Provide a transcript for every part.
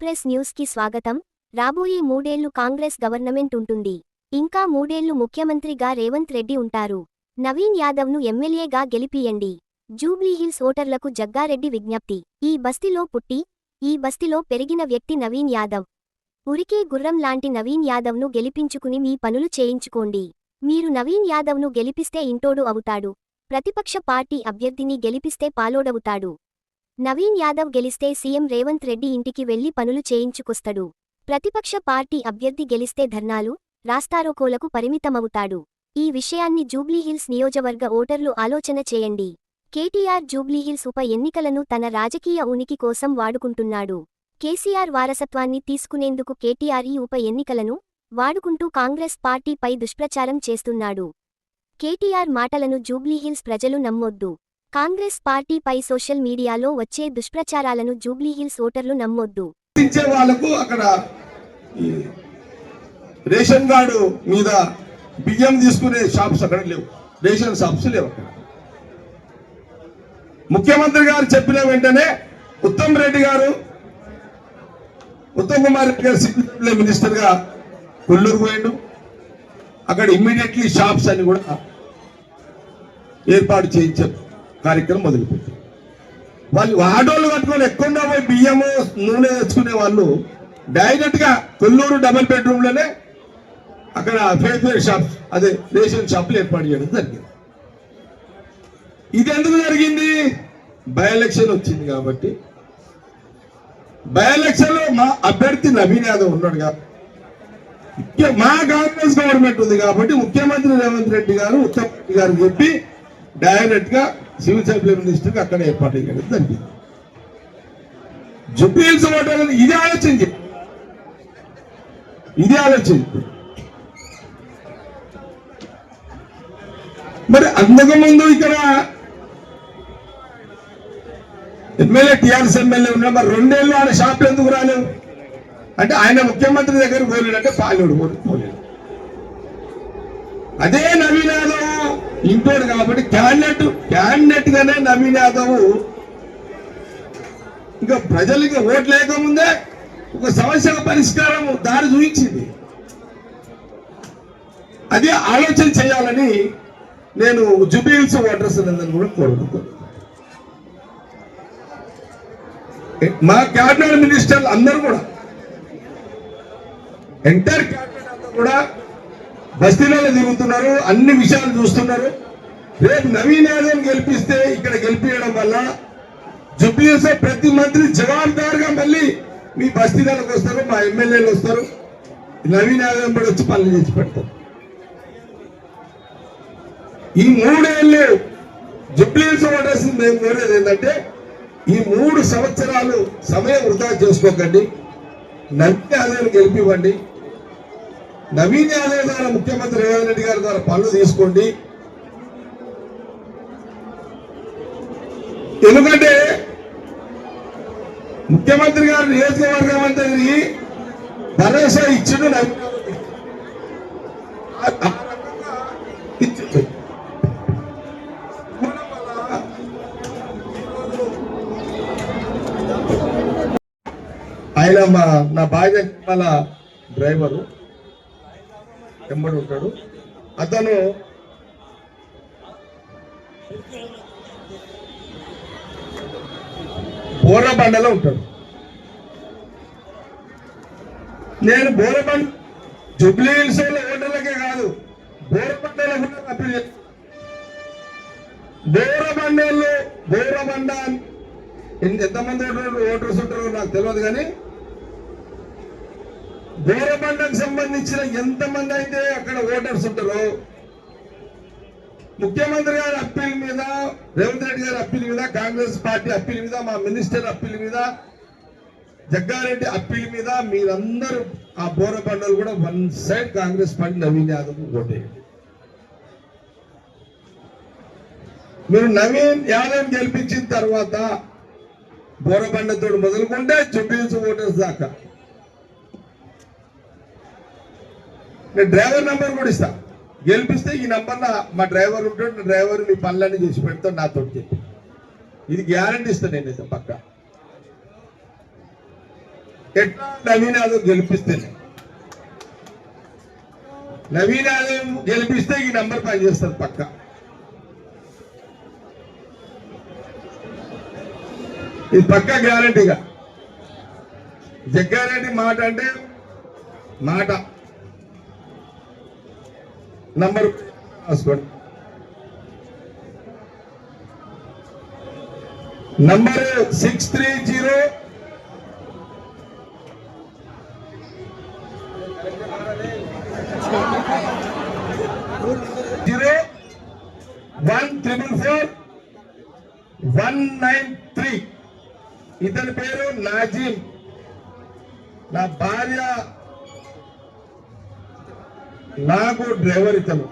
Express న్యూస్కి స్వాగతం. రాబోయే మూడేళ్ళు కాంగ్రెస్ గవర్నమెంట్ ఉంటుంది. ఇంకా మూడేళ్ళు ముఖ్యమంత్రిగా రేవంత్ రెడ్డి ఉంటారు. నవీన్ యాదవ్ను ఎమ్మెల్యేగా గెలిపియండి. జూబ్లీహిల్స్ ఓటర్లకు జగ్గారెడ్డి విజ్ఞప్తి. ఈ బస్తీలో పుట్టి ఈ బస్తీలో పెరిగిన వ్యక్తి నవీన్ యాదవ్. ఉరికే గుర్రం లాంటి నవీన్ యాదవ్ను గెలిపించుకుని మీ పనులు చేయించుకోండి. మీరు నవీన్ యాదవ్ను గెలిపిస్తే ఇంటోడు అవుతాడు. ప్రతిపక్ష పార్టీ అభ్యర్థిని గెలిపిస్తే పాలోడవుతాడు. నవీన్ యాదవ్ గెలిస్తే సీఎం రేవంత్ రెడ్డి ఇంటికి వెళ్ళి పనులు చేయించుకొస్తడు. ప్రతిపక్ష పార్టీ అభ్యర్థి గెలిస్తే ధర్నాలు రాస్తారోకోలకు పరిమితమవుతాడు. ఈ విషయాన్ని జూబ్లీహిల్స్ నియోజవర్గ ఓటర్లు ఆలోచన చేయండి. కేటీఆర్ జూబ్లీహిల్స్ ఉప ఎన్నికలను తన రాజకీయ ఉనికి కోసం వాడుకుంటున్నాడు. కేసీఆర్ వారసత్వాన్ని తీసుకునేందుకు కేటీఆర్ ఈ ఉప ఎన్నికలను వాడుకుంటూ కాంగ్రెస్ పార్టీపై దుష్ప్రచారం చేస్తున్నాడు. కేటీఆర్ మాటలను జూబ్లీహిల్స్ ప్రజలు నమ్మొద్దు. కాంగ్రెస్ పార్టీపై సోషల్ మీడియాలో వచ్చే దుష్ప్రచారాలను జూబ్లీహిల్స్ ఓటర్లు నమ్మొద్దు. వాళ్ళకు అక్కడ రేషన్ కార్డు మీద బియ్యం తీసుకునే షాప్స్ అక్కడ లేవు. రేషన్ షాప్స్ లేవు. అక్కడ ముఖ్యమంత్రి గారు చెప్పిన వెంటనే ఉత్తమ్ రెడ్డి గారు ఉత్తమ్ కుమార్ రెడ్డి గారు సివిల్ మినిస్టర్గా కొల్లూరు పోయాడు. అక్కడ ఇమ్మీడియట్లీ షాప్స్ అని కూడా ఏర్పాటు చేయించారు. కార్యక్రమం మొదలుపెట్టారు. వాళ్ళు ఆటోలు కట్టుకొని ఎక్కడో పోయి బియ్యము నూనె తెచ్చుకునే వాళ్ళు డైరెక్ట్గా కొల్లూరు డబుల్ బెడ్రూమ్లోనే అక్కడ ఫేర్ఫేర్ షాప్ అదే రేషన్ షాపులు ఏర్పాటు చేయడం జరిగింది. ఇది ఎందుకు జరిగింది? బై ఎలక్షన్ వచ్చింది కాబట్టి. బై ఎలక్షన్లో మా అభ్యర్థి నవీన్ యాదవ్ ఉన్నాడు కాబట్టి. ముఖ్య- మా కాంగ్రెస్ గవర్నమెంట్ ఉంది కాబట్టి ముఖ్యమంత్రి రేవంత్ రెడ్డి గారు ఉత్తమ్ రెడ్డి గారు చెప్పి డైరెక్ట్గా సివిల్ సప్లై మినిస్టర్ అక్కడ ఏర్పాటు చేయడం జరిగింది జుబ్లీల్స్ ఓటర్లు ఇది ఆలోచించి ఇది ఆలోచించి మరి అంతకుముందు ఇక్కడ ఎమ్మెల్యే టిఆర్ఎస్ ఎమ్మెల్యే ఉన్నా మరి రెండేళ్ళు ఆయన షాప్ ఎందుకు రాలేవు అంటే ఆయన ముఖ్యమంత్రి దగ్గర పోలేడంటే పాలేడు పోలేడు అదే నవీన నింపాడు కాబట్టి క్యాండిడేట్ క్యాండిడేట్ గానే నవీన్ యాదవ్ ఇంకా ప్రజలకి ఓట్లు లేకముందే ఒక సమస్యల పరిష్కారం దారి చూపించింది. అది ఆలోచన చేయాలని నేను జుబిల్స్ ఓటర్స్ అందరిని కూడా కోరుకుంటున్నాను. మా క్యాబినెట్ మినిస్టర్లు అందరూ కూడా ఎంటైర్ క్యాబినెట్ అంతా కూడా బస్తీలలో తిరుగుతున్నారు అన్ని విషయాలు చూస్తున్నారు. రేపు నవీన్ యాదవ్ గెలిపిస్తే ఇక్కడ గెలిపించడం వల్ల జుబ్లీస్ ప్రతి మంత్రి జవాబుదారుగా మళ్ళీ మీ బస్తీలకు వస్తారు మా ఎమ్మెల్యేలు వస్తారు. నవీన్ యాదవ్ కూడా వచ్చి పనులు చేసి పెడతారు. ఈ మూడేళ్ళు జుబ్లీస్ ఓటర్స్ మేము కోరేది ఏంటంటే ఈ మూడు సంవత్సరాలు సమయం వృధా చేసుకోకండి. నవీన్ యాదవ్ గెలిపివ్వండి. నవీన్ యాదవ్ ద్వారా ముఖ్యమంత్రి రేవంత్ రెడ్డి గారి ద్వారా పనులు తీసుకోండి. ఎందుకంటే ముఖ్యమంత్రి గారు నియోజకవర్గం అంతా తిరిగి భరోసా ఇచ్చిండు నవీన్ ఆయన మా నా భార్య వాళ్ళ డ్రైవరు. వెంబడి ఉంటాడు. అతను బోరబండలో ఉంటాడు. నేను బోరబండ జుబ్లీ హిల్స్ ఓటర్లకే కాదు బోరబండలో కూడా అప్పీల్ చేస్తాను బోరబండల్లో బోరబండ ఎంతమంది ఓటర్స్ ఉంటారో నాకు తెలియదు కానీ బోరబండకు సంబంధించిన ఎంతమంది అయితే అక్కడ ఓటర్స్ ఉంటారో ముఖ్యమంత్రి గారి అప్పీల్ మీద రేవంత్ రెడ్డి గారి అప్పీల్ మీద కాంగ్రెస్ పార్టీ అప్పీల్ మీద మా మినిస్టర్ అప్పీల్ మీద జగ్గారెడ్డి అప్పీల్ మీద మీరందరూ ఆ బోరబండలు కూడా one side Congress party Naveen Yadav ఓటేయండి. మీరు నవీన్ యాదవ్ గెలిపించిన తర్వాత బోరబండతో మొదలుకుంటే చుట్టూ ఓటర్స్ దాకా నేను డ్రైవర్ నెంబర్ కూడా ఇస్తా. గెలిపిస్తే ఈ నెంబర్ మా డ్రైవర్ ఉంటాడు డ్రైవర్ నీ పనులన్నీ చేసి పెడతాడు నాతో చెప్పి. ఇది గ్యారంటీ ఇస్తాను నేను ఇది పక్క. ఎట్లా నవీన్ యాదవ్ గెలిపిస్తే నవీన్ యాదవ్ గెలిపిస్తే ఈ నెంబర్ పనిచేస్తుంది పక్క. ఇది పక్క గ్యారంటీగా. జగ్గారెడ్డి మాట అంటే మాట. నంబర్ రాసుకోండి number six three zero zero one triple four one nine three ఇతని పేరు నాజీం నా భార్య నాకు డ్రైవర్ ఇతను.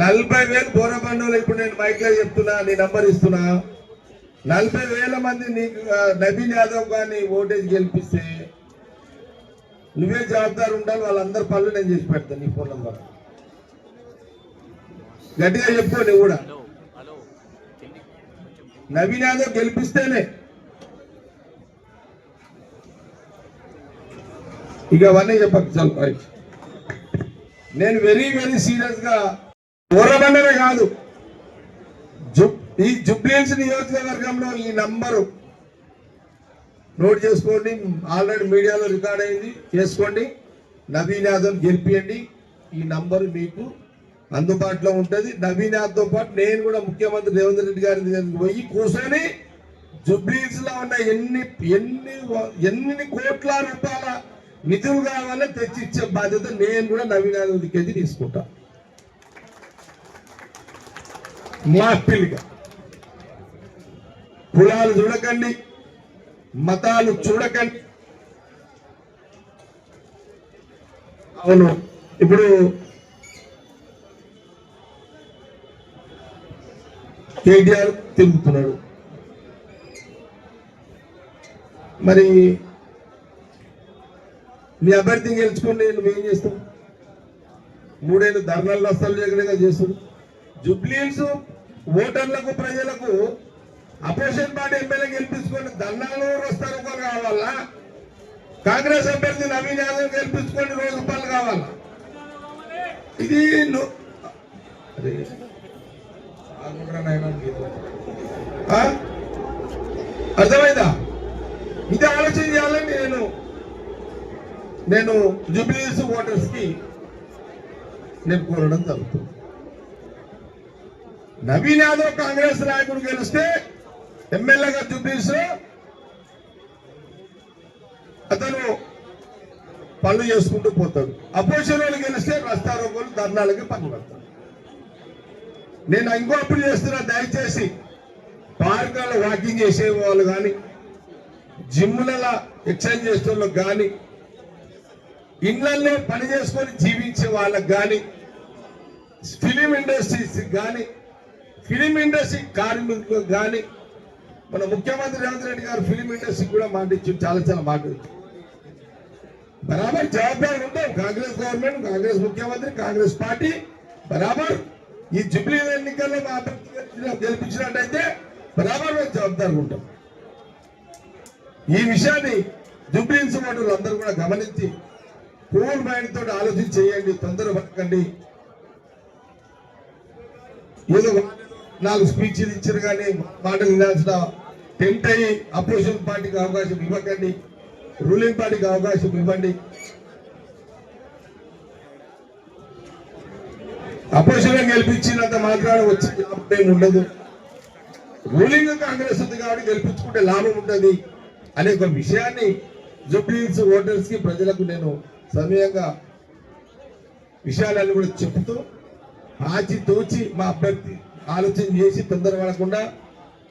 నలభై వేలు బోరబండోలు ఇప్పుడు నేను మైక్లో చెప్తున్నా నీ నంబర్ ఇస్తున్నా. నలభై వేల మంది నీకు నవీన్ యాదవ్ గారిని ఓటేజ్ గెలిపిస్తే నువ్వే జవాబ్దారు ఉండాలి వాళ్ళందరి పనులు నేను చేసి పెడతాను నీ ఫోన్ నంబర్ గట్టిగా చెప్పు నువ్వు కూడా. నవీన్ యాదవ్ గెలిపిస్తేనే. ఇక అవన్నీ చెప్పకు చల్ నేను వెరీ వెరీ సీరియస్గా ఊరబండమే కాదు. ఈ జుబ్లీన్స్ నియోజకవర్గంలో ఈ నంబరు నోట్ చేసుకోండి. ఆల్రెడీ మీడియాలో రికార్డ్ అయింది. చేసుకోండి. నవీన్ యాదవ్ గెలిపియండి. ఈ నంబరు మీకు అందుబాటులో ఉంటుంది. నవీనాథ్తో పాటు నేను కూడా ముఖ్యమంత్రి రేవంత్ రెడ్డి గారి దగ్గరికి పోయి కూర్చొని జుబ్లీస్లో ఉన్న ఎన్ని ఎన్ని ఎన్ని కోట్ల రూపాయల నిధులు కావాలో తెచ్చిచ్చే బాధ్యత నేను కూడా నవీనాథ్ దగ్గరికి తీసుకుంటా. మా కులాలు చూడకండి మతాలు చూడకండి. అవును ఇప్పుడు కేటీఆర్ తిరుగుతున్నాడు. మరి నీ గెలుచుకొని గెలుచుకుని ఏం చేస్తాం మూడేళ్ళు ధర్నాలు నష్టాలు జగడగా చేస్తాడు జుబ్లీన్స్ ఓటర్లకు ప్రజలకు అపోజిషన్ పార్టీ ఎమ్మెల్యే గెలిపించుకొని ధర్నాలు వస్తారు కావాలా? కాంగ్రెస్ అభ్యర్థి నవీన్ యాదవ్ గెలిపించుకొని రోజు రూపాయలు కావాలా? ఇది అరే, ఆగుండ్రా నాయనా మీరు. ఆ? అర్థమైందా? ఇది ఆలోచన చేయాలని నేను. నేను జూబ్లీస్ ఓటర్స్కి నేను కోరడం జరుగుతుంది. నవీన్ యాదవ్ కాంగ్రెస్ నాయకుడు గెలిస్తే ఎమ్మెల్యేగా జూబ్లీస్ అతను పనులు చేసుకుంటూ పోతాడు. అపోజిషన్ వాళ్ళు గెలిస్తే రస్తారోగులు ధర్నాలకి పని పడతాడు నేను ఇంకో అప్పుడు చేస్తున్నా దయచేసి పార్కులలో వాకింగ్ చేసే వాళ్ళు కానీ జిమ్లలో ఎక్సర్సైజ్ చేసే వాళ్ళకి కానీ ఇళ్ళలో పని చేసుకొని జీవించే వాళ్ళకి కానీ ఫిలిం ఇండస్ట్రీస్ కానీ ఫిలిం ఇండస్ట్రీ కార్మికులకు కానీ మన ముఖ్యమంత్రి రేవంత్ రెడ్డి గారు ఫిలిం ఇండస్ట్రీకి కూడా మాట ఇచ్చి చాలా చాలా మాట బరాబర్ జవాబారు ఉంటాం కాంగ్రెస్ గవర్నమెంట్ కాంగ్రెస్ ముఖ్యమంత్రి కాంగ్రెస్ పార్టీ బరాబర్. ఈ జిబ్లీ ఎన్నికల్లో మా అభ్యర్థి గెలిపించినట్టయితే బరాబర్ మేము ఉంటాం ఈ విషయాన్ని జుబ్లీన్స్ ఓటర్లు అందరూ కూడా గమనించి కూల్ మైండ్ తోటి ఆలోచన చేయండి తొందర పడకండి ఏదో నాలుగు స్పీచ్లు ఇచ్చారు కానీ మాటలు వినాల్సిన టెంట్ అయ్యి అపోజిషన్ పార్టీకి అవకాశం ఇవ్వకండి రూలింగ్ పార్టీకి అవకాశం ఇవ్వండి. అపోజిషన్ గెలిపించినంత మాత్రాన వచ్చే లాభం ఏమి ఉండదు. రూలింగ్ కాంగ్రెస్ ఉంది కాబట్టి గెలిపించుకుంటే లాభం ఉంటుంది అనే ఒక విషయాన్ని జుబ్లీస్ ఓటర్స్కి ప్రజలకు నేను సమయంగా విషయాలన్నీ కూడా చెప్తూ ఆచి తోచి మా అభ్యర్థి ఆలోచన చేసి తొందరపడకుండా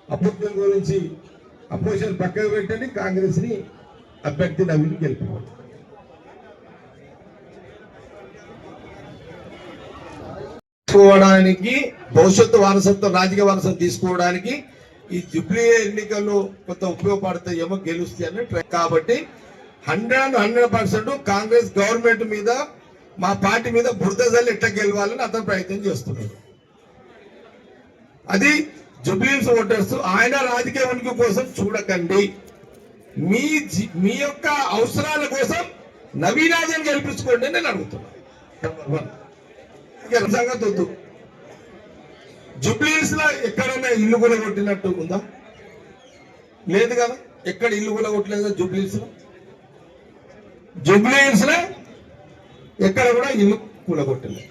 అభ్యర్థుల గురించి అపోజిషన్ పక్కకు పెట్టండి కాంగ్రెస్ని అభ్యర్థి నవీన్ గెలుపుకోండి తీసుకోవడానికి భవిష్యత్తు వారసత్వం రాజకీయ వారసత్వం తీసుకోవడానికి ఈ జుబ్లీ ఎన్నికలు కొంత ఉపయోగపడతాయేమో గెలుస్తాయని కాబట్టి hundred hundred percent Congress government మీద మా పార్టీ మీద బురద ఎట్లా గెలవాలని అతను ప్రయత్నం చేస్తున్నాడు. అది జుబ్లీన్స్ ఓటర్స్ ఆయన రాజకీయ ఉనికి కోసం చూడకండి. మీ మీ యొక్క అవసరాల కోసం నవీనాథన్ గెలిపించుకోండి నేను అడుగుతున్నాను నెంబర్ వన్ సంగతి వద్దు జుబ్లీస్లో ఎక్కడైనా ఇల్లు కూడా కొట్టినట్టు ఉందా? లేదు కదా? ఎక్కడ ఇల్లు కూడా కొట్టలేదు జుబ్లీస్ జుబ్లీన్స్లో జుబ్లీస్లో ఎక్కడ కూడా ఇల్లు కూడా కొట్టలేదు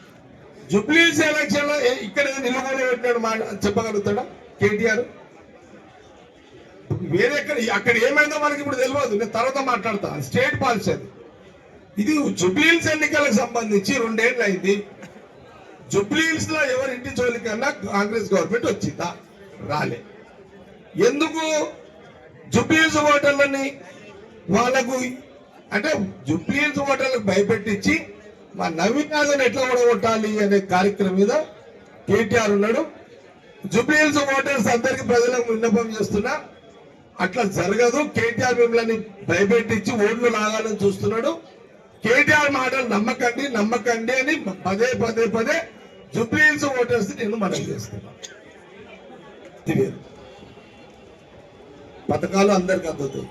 జుబ్లీస్ ఎలక్షన్లో ఇక్కడ ఇల్లు కూడా కొట్టినాడు మాట చెప్పగలుగుతాడా కేటీఆర్? వేరే ఎక్కడ అక్కడ ఏమైందో మనకి ఇప్పుడు తెలియదు నేను తర్వాత మాట్లాడతా. స్టేట్ పాలసీ అది. ఇది జుబ్లీస్ ఎన్నికలకు సంబంధించి రెండేళ్ళు అయింది జుబ్లీహిల్స్లో ఎవరి ఇంటి జోలికన్నా కాంగ్రెస్ గవర్నమెంట్ వచ్చిందా? రాలే. ఎందుకు జుబ్లీహిల్స్ ఓటర్లని వాళ్ళకు అంటే జుబ్లీల్స్ ఓటర్లకు భయపెట్టించి మా నవీన్ యాదవ్ ఎట్లా ఓడగొట్టాలి అనే కార్యక్రమం మీద కేటీఆర్ ఉన్నాడు. జుబ్లీహిల్స్ ఓటర్స్ అందరికి ప్రజలకు విన్నపం చేస్తున్నా. అట్లా జరగదు. కేటీఆర్ మిమ్మల్ని భయపెట్టించి ఓట్లు లాగాలని చూస్తున్నాడు. కేటీఆర్ మాటలు నమ్మకండి నమ్మకండి అని పదే పదే పదే జుబ్లీన్స్ ఓటర్స్ నేను మనం చేస్తాను పథకాలు అందరికి అందుతాయి.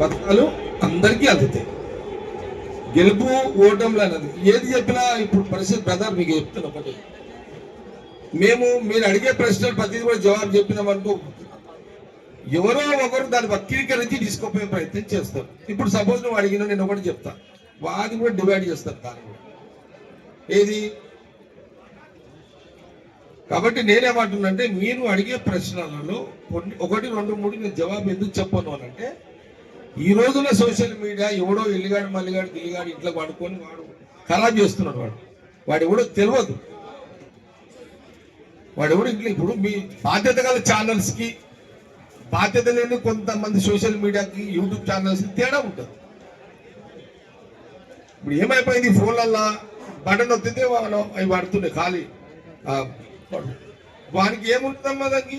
పథకాలు అందరికీ అందుతాయి. గెలుపు ఓటంలు అన్నది ఏది చెప్పినా ఇప్పుడు పరిస్థితి బ్రదర్ మీకు చెప్తున్నా ఒకటి. మేము మీరు అడిగే ప్రశ్నలు ప్రతిదీ కూడా జవాబు చెప్పినామనుకో ఎవరో ఒకరు దాన్ని వక్రీకరించి తీసుకోపోయే ప్రయత్నం చేస్తారు. ఇప్పుడు సపోజ్ నువ్వు అడిగిన నేను ఒకటి చెప్తా. వాది కూడా డివైడ్ చేస్తారు దాన్ని కూడా. ఏది? కాబట్టి నేనేమంటున్నంటే మీరు అడిగే ప్రశ్నలలో కొన్ని ఒకటి రెండు మూడు నేను జవాబు ఎందుకు చెప్పను అని అంటే ఈ రోజున సోషల్ మీడియా ఎవడో ఎల్లిగాడు మల్లిగాడు గిల్లిగాడు ఇంట్లో పడుకొని వాడు ఖరాబ్ చేస్తున్నాడు వాడు. వాడు ఎవడో తెలియదు వాడు ఎవడు ఇంట్లో ఇప్పుడు మీ బాధ్యత గల ఛానల్స్కి బాధ్యత లేని కొంతమంది సోషల్ మీడియాకి యూట్యూబ్ ఛానల్స్కి తేడా ఉంటుంది. ఇప్పుడు ఏమైపోయింది? ఫోన్లల్లా బటన్ నొత్తితే వాళ్ళు అవి పడుతుండే ఖాళీ. వానికి ఏముంటుందమ్మా దానికి?